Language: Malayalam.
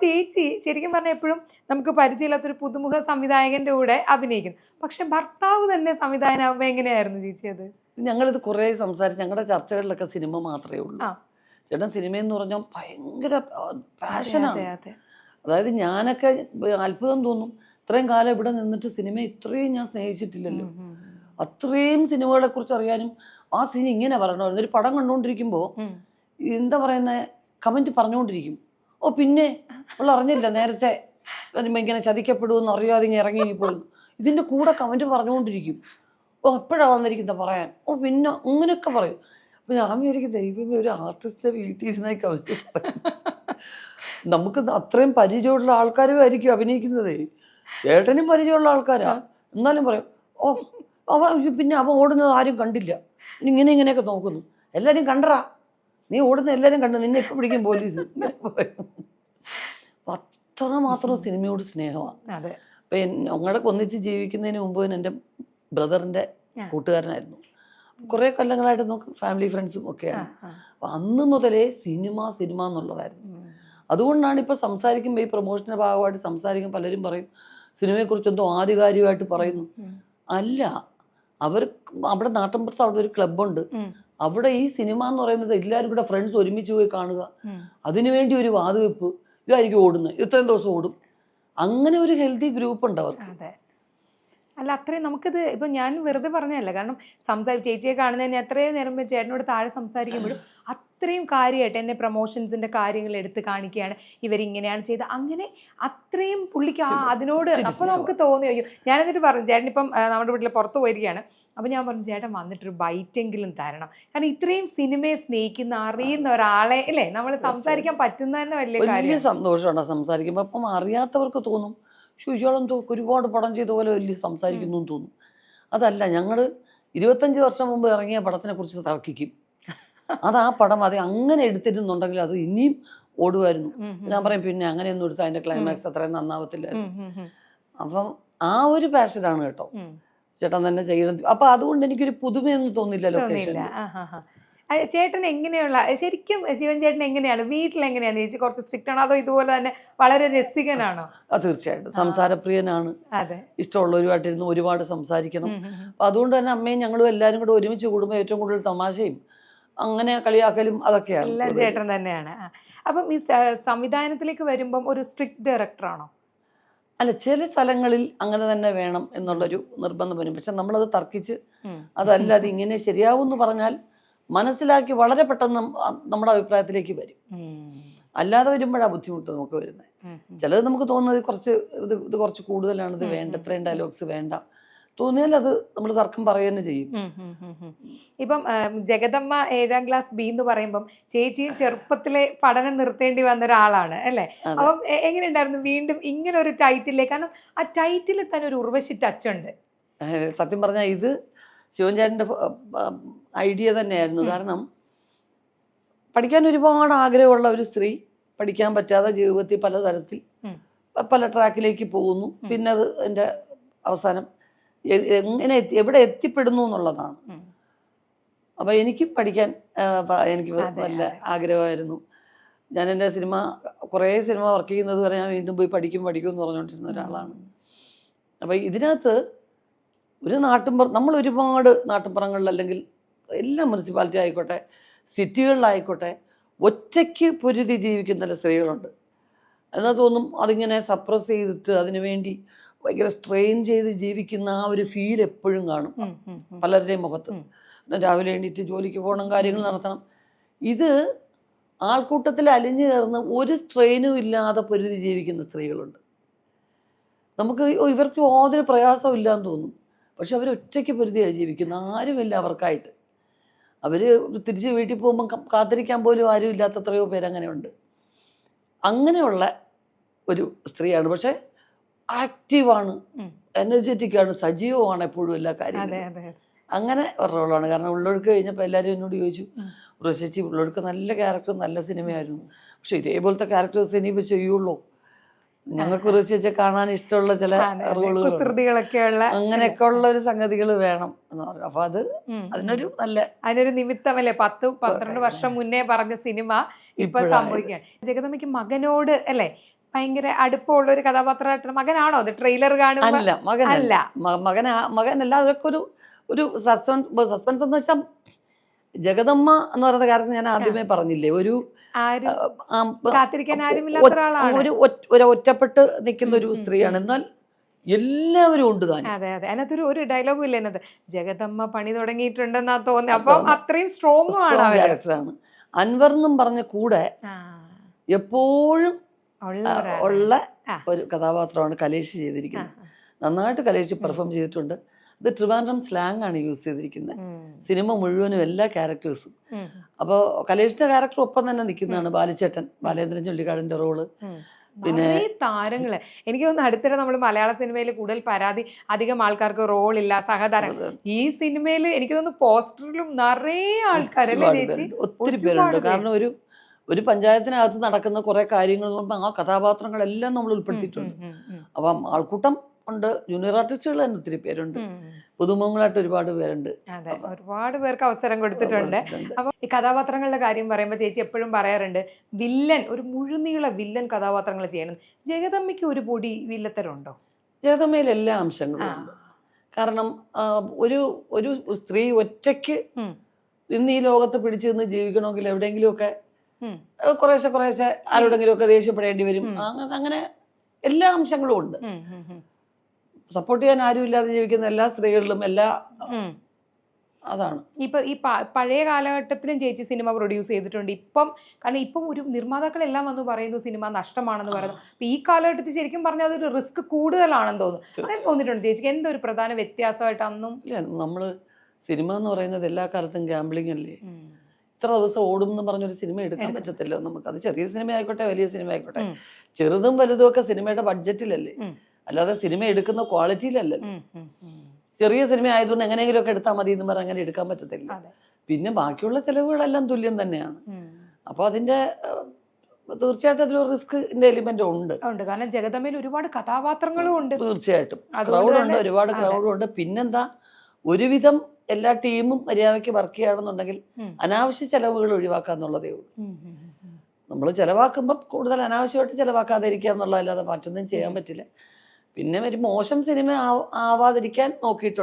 ചേച്ചി ശരിക്കും പറഞ്ഞാൽ എപ്പോഴും നമുക്ക് പരിചയമില്ലാത്തൊരു പുതുമുഖ സംവിധായകന്റെ കൂടെ അഭിനയിക്കുന്നു. പക്ഷെ ഭർത്താവ് തന്നെ സംവിധായകനാവുമ്പോ എങ്ങനെയായിരുന്നു ചേച്ചി അത്? ഞങ്ങളിത് കുറേ സംസാരിച്ച് ഞങ്ങളുടെ ചർച്ചകളിലൊക്കെ സിനിമ മാത്രമേ ഉള്ളൂ. ആ. ചേട്ടൻ സിനിമയെന്ന് പറഞ്ഞാൽ ഭയങ്കര അതെ, പാഷനാണ് അതെ. അതായത് ഞാനൊക്കെ അത്ഭുതം തോന്നും. ഇത്രയും കാലം ഇവിടെ നിന്നിട്ട് സിനിമ ഇത്രയും ഞാൻ സ്നേഹിച്ചിട്ടില്ലല്ലോ. ഉം, ഉം, അത്രയും സിനിമകളെ കുറിച്ച് അറിയാനും ആ സിനിമ ഇങ്ങനെ പറയണമായിരുന്നു. ഒരു പടം കണ്ടുകൊണ്ടിരിക്കുമ്പോൾ ഉം. എന്താ പറയുന്ന കമന്റ് പറഞ്ഞുകൊണ്ടിരിക്കും ഓ പിന്നെ അവൾ അറിഞ്ഞില്ല നേരത്തെ വരുമ്പോ ഇങ്ങനെ ചതിക്കപ്പെടുമെന്ന് അറിയാതെ ഇങ്ങനെ ഇറങ്ങി പോലും ഇതിന്റെ കൂടെ കമന്റ് പറഞ്ഞുകൊണ്ടിരിക്കും. ഓ എപ്പോഴാ വന്നിരിക്കുന്ന പറയാൻ. ഓ പിന്നെ അങ്ങനെയൊക്കെ പറയും. അപ്പൊ ഞാൻ വിചാരിക്കും ദൈവമേ ഒരു ആർട്ടിസ്റ്റ് വീട്ടിൽ ഇരുന്നായി കമന്റ് നമുക്ക് അത്രയും പരിചയമുള്ള ആൾക്കാരും ആയിരിക്കും അഭിനയിക്കുന്നതേ. ചേട്ടനും പരിചയമുള്ള ആൾക്കാരാ. എന്നാലും പറയും ഓ അവ പിന്നെ അവ ഓടുന്നത് ആരും കണ്ടില്ല. ഇങ്ങനെ ഇങ്ങനെയൊക്കെ നോക്കുന്നു. എല്ലാരും കണ്ടറാ നീ ഓടുന്ന എല്ലാവരും കണ്ടു. നിന്നെ ഇപ്പം പിടിക്കും പോലീസ്. അത്രമാത്രം അത്ര മാത്രം സിനിമയോട് സ്നേഹമാണ് അപ്പൊ ഞങ്ങളെ ഒന്നിച്ച് ജീവിക്കുന്നതിന് മുമ്പ് എന്റെ ബ്രദറിന്റെ കൂട്ടുകാരനായിരുന്നു. കുറേ കൊല്ലങ്ങളായിട്ട് നമുക്ക് ഫാമിലി ഫ്രണ്ട്സും ഒക്കെയാണ്. അപ്പം അന്ന് മുതലേ സിനിമ സിനിമ എന്നുള്ളതായിരുന്നു. അതുകൊണ്ടാണ് ഇപ്പൊ സംസാരിക്കുമ്പോൾ ഈ പ്രൊമോഷന്റെ ഭാഗമായിട്ട് സംസാരിക്കുമ്പോൾ പലരും പറയും സിനിമയെക്കുറിച്ച് എന്തോ ആധികാരികമായിട്ട് പറയുന്നു. അല്ല. അവർ അവിടെ നാട്ടിൻപുറത്ത് അവിടെ ഒരു ക്ലബ്ബുണ്ട്. അവിടെ ഈ സിനിമ എന്ന് പറയുന്നത് എല്ലാവരും കൂടെ ഫ്രണ്ട്സ് ഒരുമിച്ച് പോയി കാണുക. അതിനുവേണ്ടി ഒരു വാതുവെപ്പ് ഇതായിരിക്കും ഓടുന്നത്. ഇത്രയും ദിവസം ഓടും. അങ്ങനെ ഒരു ഹെൽത്തി ഗ്രൂപ്പ് ഉണ്ട് അവർക്ക്. അതെ. അല്ല അത്രയും നമുക്കിത് ഇപ്പൊ ഞാൻ വെറുതെ പറഞ്ഞതല്ല. കാരണം സംസാരി ചേച്ചിയെ കാണുന്നതിന് എത്രയോ നേരം ചേട്ടനോട് താഴെ സംസാരിക്കുമ്പോഴും അത്രയും കാര്യമായിട്ട് എന്നെ പ്രൊമോഷൻസിന്റെ കാര്യങ്ങൾ എടുത്ത് കാണിക്കുകയാണ്. ഇവരിങ്ങനെയാണ് ചെയ്ത് അങ്ങനെ അത്രയും പുള്ളിക്ക് ആ അതിനോട് അപ്പോൾ അപ്പൊ നമുക്ക് തോന്നി അയ്യോ ഞാൻ എന്നിട്ട് പറഞ്ഞു ചേട്ടനിപ്പം നമ്മുടെ വീട്ടിൽ പുറത്ത് പോയിരിക്കുകയാണ്. അപ്പൊ ഞാൻ പറഞ്ഞു ചേട്ടൻ വന്നിട്ടൊരു ബൈറ്റെങ്കിലും തരണം. കാരണം ഇത്രയും സിനിമയെ സ്നേഹിക്കുന്ന അറിയുന്ന ഒരാളെ അല്ലേ? നമ്മൾ സംസാരിക്കാൻ പറ്റുന്ന തന്നെ വലിയ വലിയ സന്തോഷമാണ് സംസാരിക്കുമ്പോൾ അപ്പം അറിയാത്തവർക്ക് തോന്നും ശുചിയോളം ഒരുപാട് പടം ചെയ്ത പോലെ വലിയ സംസാരിക്കുന്നു തോന്നും. അതല്ല ഞങ്ങൾ ഇരുപത്തഞ്ച് വർഷം മുമ്പ് ഇറങ്ങിയ പടത്തിനെ കുറിച്ച് തർക്കിക്കും. അത് ആ പടം അത് അങ്ങനെ എടുത്തിരുന്നുണ്ടെങ്കിൽ അത് ഇനിയും ഓടുമായിരുന്നു. ഞാൻ പറയും പിന്നെ അങ്ങനെയൊന്നും എടുത്താൽ അതിന്റെ ക്ലൈമാക്സ് അത്രയും നന്നാവത്തില്ലായിരുന്നു അപ്പം ആ ഒരു പാഷനാണ് കേട്ടോ. ചേട്ടൻ തന്നെ ചെയ്യണം. അപ്പൊ അതുകൊണ്ട് എനിക്കൊരു പുതുമയൊന്നും തോന്നില്ല ലൊക്കേഷൻ ചേട്ടൻ എങ്ങനെയുള്ള ശരിക്കും ശിവൻ ചേട്ടൻ എങ്ങനെയാണ്? വീട്ടിൽ എങ്ങനെയാണ് ചേച്ചി കുറച്ച് സ്ട്രിക്റ്റ് ആണോ? അതോ ഇതുപോലെ തന്നെ വളരെ രസികനാണോ? തീർച്ചയായിട്ടും. സംസാരപ്രിയനാണ്. അതെ. ഇഷ്ടമുള്ളവരുമായിട്ടിരുന്ന് ഒരുപാട് സംസാരിക്കണം. അതുകൊണ്ട് തന്നെ അമ്മയും ഞങ്ങളും എല്ലാവരും കൂടെ ഒരുമിച്ച് കൂടുമ്പോൾ ഏറ്റവും കൂടുതൽ തമാശയും അങ്ങനെ കളിയാക്കലും അതൊക്കെയാണ് എല്ലാം ചേട്ടൻ തന്നെയാണ്. അപ്പം ഈ സംവിധാനത്തിലേക്ക് വരുമ്പം ഒരു സ്ട്രിക്റ്റ് ഡയറക്ടർ ആണോ? അല്ല ചില സ്ഥലങ്ങളിൽ അങ്ങനെ തന്നെ വേണം എന്നുള്ളൊരു നിർബന്ധം വരും. പക്ഷെ നമ്മളത് തർക്കിച്ച്. അതല്ല അത് ഇങ്ങനെ ശരിയാവും എന്ന് പറഞ്ഞാൽ മനസ്സിലാക്കി വളരെ പെട്ടെന്ന് നമ്മുടെ അഭിപ്രായത്തിലേക്ക് വരും. അല്ലാതെ വരുമ്പോഴാണ് ബുദ്ധിമുട്ട് നമുക്ക് വരുന്നത്. ചിലത് നമുക്ക് തോന്നുന്നത് കുറച്ച് ഇത് ഇത് കുറച്ച് കൂടുതലാണ് ഇത് വേണ്ട ഇത്രയും ഡയലോഗ്സ് വേണ്ട. തോന്നിയാൽ അത് നമ്മൾ തർക്കം പറയുക തന്നെ ചെയ്യും. ഇപ്പം ജഗദമ്മ ഏഴാം ക്ലാസ് ബി എന്ന് പറയുമ്പം ചേച്ചിയും ചെറുപ്പത്തിലെ പഠനം നിർത്തേണ്ടി വന്ന ഒരാളാണ് അല്ലേ. അപ്പം എങ്ങനെയുണ്ടായിരുന്നു വീണ്ടും ഇങ്ങനെ ഒരു ടൈറ്റിലേക്ക് കാരണം ആ ടൈറ്റിൽ തന്നെ ഒരു ഉർവശി ടച്ച് ഉണ്ട് സത്യം പറഞ്ഞാൽ ഇത് ശിവൻചാരിന്റെ ഐഡിയ തന്നെയായിരുന്നു. കാരണം പഠിക്കാൻ ഒരുപാട് ആഗ്രഹമുള്ള ഒരു സ്ത്രീ പഠിക്കാൻ പറ്റാതെ ജീവിതത്തിൽ പലതരത്തിൽ പല ട്രാക്കിലേക്ക് പോകുന്നു. പിന്നെ അത് എന്റെ അവസാനം എങ്ങനെ എത്തി എവിടെ എത്തിപ്പെടുന്നു എന്നുള്ളതാണ്. അപ്പൊ അപ്പോൾ എനിക്ക് പഠിക്കാൻ എനിക്ക് നല്ല ആഗ്രഹമായിരുന്നു. ഞാൻ എന്റെ സിനിമ കുറേ സിനിമ വർക്ക് ചെയ്യുന്നത് വരെ ഞാൻ വീണ്ടും പോയി പഠിക്കും പഠിക്കും എന്ന് പറഞ്ഞുകൊണ്ടിരുന്ന ഒരാളാണ്. അപ്പോൾ ഇതിനകത്ത് ഒരു നാട്ടിൻപുറം നമ്മൾ ഒരുപാട് നാട്ടിൻപുറങ്ങളിൽ അല്ലെങ്കിൽ എല്ലാ മുനിസിപ്പാലിറ്റി ആയിക്കോട്ടെ സിറ്റികളിലായിക്കോട്ടെ ഒറ്റയ്ക്ക് പൊരുതി ജീവിക്കുന്ന ചില സ്ത്രീകളുണ്ട്. എന്നാ തോന്നും അതിങ്ങനെ സപ്രസ് ചെയ്തിട്ട് അതിനു വേണ്ടി ഭയങ്കര സ്ട്രെയിൻ ചെയ്ത് ജീവിക്കുന്ന ആ ഒരു ഫീൽ എപ്പോഴും കാണും. പലരുടെയും മുഖത്ത്. രാവിലെ എണീറ്റ് ജോലിക്ക് പോകണം കാര്യങ്ങൾ നടത്തണം. ഇത് ആൾക്കൂട്ടത്തിൽ അലിഞ്ഞു കയറുന്ന ഒരു സ്ട്രെയിനും ഇല്ലാതെ പൊരുതി ജീവിക്കുന്ന സ്ത്രീകളുണ്ട്. നമുക്ക് ഇവർക്ക് യാതൊരു പ്രയാസവും ഇല്ലാന്ന് തോന്നും. പക്ഷെ അവർ ഒറ്റയ്ക്ക് പൊരുതിയാണ് ജീവിക്കുന്നത്. ആരുമില്ല അവർക്കായിട്ട്. അവർ തിരിച്ച് വീട്ടിൽ പോകുമ്പോൾ കാത്തിരിക്കാൻ പോലും ആരും ഇല്ലാത്ത എത്രയോ പേരങ്ങനെയുണ്ട് അങ്ങനെയുള്ള ഒരു സ്ത്രീയാണ്. പക്ഷെ ആക്റ്റീവാണ് ഉം. എനർജറ്റിക് ആണ്. സജീവമാണ് എപ്പോഴും എല്ലാ കാര്യങ്ങളും. അങ്ങനെ ഒരു റോളാണ് കാരണം ഉള്ളൊഴുക്ക് കഴിഞ്ഞപ്പോൾ എല്ലാവരും എന്നോട് ചോദിച്ചു. ഉറശേച്ചി ഉള്ളൊഴുക്ക് നല്ല ക്യാരക്ടർ നല്ല സിനിമയായിരുന്നു. പക്ഷെ ഇതേപോലത്തെ ക്യാരക്ടേഴ്സ് ഇനിയിപ്പോൾ ചെയ്യുള്ളൂ. ഞങ്ങൾക്ക് ഉറശേച്ചെ കാണാൻ ഇഷ്ടമുള്ള ചില. റോളുകൾ അങ്ങനെയൊക്കെ ഉള്ള ഒരു സംഗതികൾ വേണം എന്ന് പറഞ്ഞു. അപ്പൊ അത് അതിനൊരു നല്ല അതിനൊരു നിമിത്തമല്ലേ? പത്ത് പന്ത്രണ്ട് വർഷം മുന്നേ പറഞ്ഞ സിനിമ ഇപ്പൊ സംഭവിക്കുകയാണ്. ജഗദമ്മയ്ക്ക് മകനോട് അല്ലേ? ഭയങ്കര അടുപ്പമുള്ള ഒരു കഥാപാത്രമായിട്ട് മകനാണോ? അത് ട്രെയിലർ കാണുമ്പോ? അല്ല മകനല്ല. അല്ല. മകൻ മകന മകനല്ല അതൊക്കെ ഒരു ഒരു സസ്പെൻസ് സസ്പെൻസ് എന്ന് വെച്ചാൽ ജഗദമ്മ എന്ന് പറയുന്ന കാര്യം ഞാൻ ആദ്യമേ പറഞ്ഞില്ലേ. ഒരു ഒരു ഒരു ഒറ്റപ്പെട്ട് നിൽക്കുന്ന ഒരു സ്ത്രീയാണ്. എന്നാൽ എല്ലാവരും ഉണ്ട് താൻ. അതെ അതെ. അതിനകത്തൊരു ഒരു ഡയലോഗും ഇല്ല എന്നത് ജഗദമ്മ പണി തുടങ്ങിയിട്ടുണ്ടെന്നാ തോന്നി അപ്പം. അത്രയും സ്ട്രോങ് ആണ് ക്യാരക്ടറാണ് അൻവർ എന്നും പറഞ്ഞ കൂടെ എപ്പോഴും. ഉള്ള ഒരു കഥാപാത്രമാണ് കലേഷ് ചെയ്തിരിക്കുന്നത്. നന്നായിട്ട് കലേഷ് പെർഫോം ചെയ്തിട്ടുണ്ട്. ഇത് ട്രിവാൻഡ്രം സ്ലാങ് ആണ് യൂസ് ചെയ്തിരിക്കുന്നത്. സിനിമ മുഴുവനും എല്ലാ ക്യാരക്ടേഴ്സും അപ്പോ അപ്പോൾ കലേഷിന്റെ ക്യാരക്ടർ ഒപ്പം തന്നെ നിൽക്കുന്നതാണ് ബാലിച്ചേട്ടൻ ബാലേന്ദ്രൻ ചുള്ളിക്കാടിന്റെ റോൾ പിന്നെ- താരങ്ങൾ. എനിക്ക് തോന്നുന്നു അടുത്തിടെ നമ്മൾ മലയാള സിനിമയിൽ കൂടുതൽ പരാതി അധികം ആൾക്കാർക്ക് റോൾ ഇല്ല സഹതാരം. ഈ സിനിമയിൽ എനിക്ക് തോന്നുന്നു പോസ്റ്ററിലും നിറയെ ആൾക്കാരല്ലേ ചേച്ചി? ഒത്തിരി പേരുണ്ട്. കാരണം ഒരു ഒരു പഞ്ചായത്തിനകത്ത് നടക്കുന്ന കുറെ കാര്യങ്ങൾ ആ കഥാപാത്രങ്ങളെല്ലാം നമ്മൾ ഉൾപ്പെടുത്തിയിട്ടുണ്ട്. അപ്പം ആൾക്കൂട്ടം ഉണ്ട് ജൂനിയർ ആർട്ടിസ്റ്റുകൾ തന്നെ ഒത്തിരി പേരുണ്ട്. പുതുമുഖങ്ങളായിട്ട് ഒരുപാട് പേരുണ്ട്. അതെ ഒരുപാട് പേർക്ക് അവസരം കൊടുത്തിട്ടുണ്ട്. അപ്പൊ ഈ കഥാപാത്രങ്ങളുടെ കാര്യം പറയുമ്പോൾ ചേച്ചി എപ്പോഴും പറയാറുണ്ട് വില്ലൻ ഒരു മുഴുനീള വില്ലൻ കഥാപാത്രങ്ങൾ ചെയ്യണം. ജഗദമ്മയ്ക്ക് ഒരു പൊടി വില്ലത്തരുണ്ടോ? ജഗതമ്മയിൽ എല്ലാ അംശങ്ങളും ഉണ്ട്. കാരണം ഒരു ഒരു സ്ത്രീ ഒറ്റയ്ക്ക്. ഇന്ന് ഈ ലോകത്ത് പിടിച്ചു നിന്ന് ജീവിക്കണമെങ്കിൽ എവിടെയെങ്കിലുമൊക്കെ ആ, കുറേശ്ശെ ആരോടെങ്കിലും ഒക്കെ ദേഷ്യപ്പെടേണ്ടി വരും. അങ്ങനെ എല്ലാ അംശങ്ങളും ഉണ്ട്. സപ്പോർട്ട് ചെയ്യാൻ ആരും ഇല്ലാതെ ജീവിക്കുന്ന എല്ലാ സ്ത്രീകളിലും എല്ലാ അതാണ്. ഇപ്പൊ ഈ പഴയ കാലഘട്ടത്തിലും ചേച്ചി സിനിമ പ്രൊഡ്യൂസ് ചെയ്തിട്ടുണ്ട്. ഇപ്പം കാരണം ഇപ്പം ഒരു നിർമ്മാതാക്കളെല്ലാം വന്ന് പറയുന്നു സിനിമ നഷ്ടമാണെന്ന് പറയുന്നു. അപ്പൊ ഈ കാലഘട്ടത്തിൽ ശരിക്കും പറഞ്ഞാൽ അതൊരു റിസ്ക് കൂടുതലാണെന്ന് തോന്നുന്നു. അങ്ങനെ തോന്നിയിട്ടുണ്ട് ചേച്ചിക്ക്. എന്തൊരു പ്രധാന വ്യത്യാസമായിട്ട് അന്നും ഇല്ല നമ്മൾ സിനിമ എന്ന് പറയുന്നത് എല്ലാ കാലത്തും ഗാംബ്ലിംഗ് അല്ലേ. ഇത്ര ദിവസം ഓടും എന്ന് പറഞ്ഞൊരു സിനിമ എടുക്കാൻ പറ്റത്തില്ല. നമുക്ക് അത് ചെറിയ സിനിമ ആയിക്കോട്ടെ വലിയ സിനിമ ആയിക്കോട്ടെ ചെറുതും വലുതും ഒക്കെ സിനിമയുടെ ബഡ്ജറ്റിലല്ലേ? അല്ലാതെ സിനിമ എടുക്കുന്ന ക്വാളിറ്റിയിലല്ല. ചെറിയ സിനിമ ആയതുകൊണ്ട് എങ്ങനെയെങ്കിലും ഒക്കെ എടുത്താൽ മതി എന്ന് പറഞ്ഞാൽ അങ്ങനെ എടുക്കാൻ പറ്റത്തില്ല. പിന്നെ ബാക്കിയുള്ള ചെലവുകളെല്ലാം തുല്യം തന്നെയാണ്. അപ്പൊ അപ്പോൾ അതിന്റെ തീർച്ചയായിട്ടും അതിലൊരു റിസ്കിന്റെ എലിമെന്റ് ഉണ്ട്. ഉണ്ട്. കാരണം ജഗതമേൽ ഒരുപാട് കഥാപാത്രങ്ങളും ഉണ്ട്. തീർച്ചയായിട്ടും. ക്രൗഡ് ഉണ്ട് ഒരുപാട് ക്രൗഡും ഉണ്ട്. പിന്നെന്താ? ഒരുവിധം എല്ലാ ടീമും മര്യാദയ്ക്ക് വർക്ക് ചെയ്യുകയാണെന്നുണ്ടെങ്കിൽ അനാവശ്യ ചെലവുകൾ ഒഴിവാക്കാന്നുള്ളതേ ഉള്ളൂ. ഉം, ഉം, ഉം. നമ്മൾ ചിലവാക്കുമ്പോൾ കൂടുതൽ അനാവശ്യമായിട്ട് ചിലവാക്കാതിരിക്കുക എന്നുള്ളതല്ലാതെ മറ്റൊന്നും ചെയ്യാൻ പറ്റില്ല. പിന്നെ ഒരു മോശം സിനിമ ആവാതിരിക്കാൻ നോക്കിയിട്ടുണ്ട്.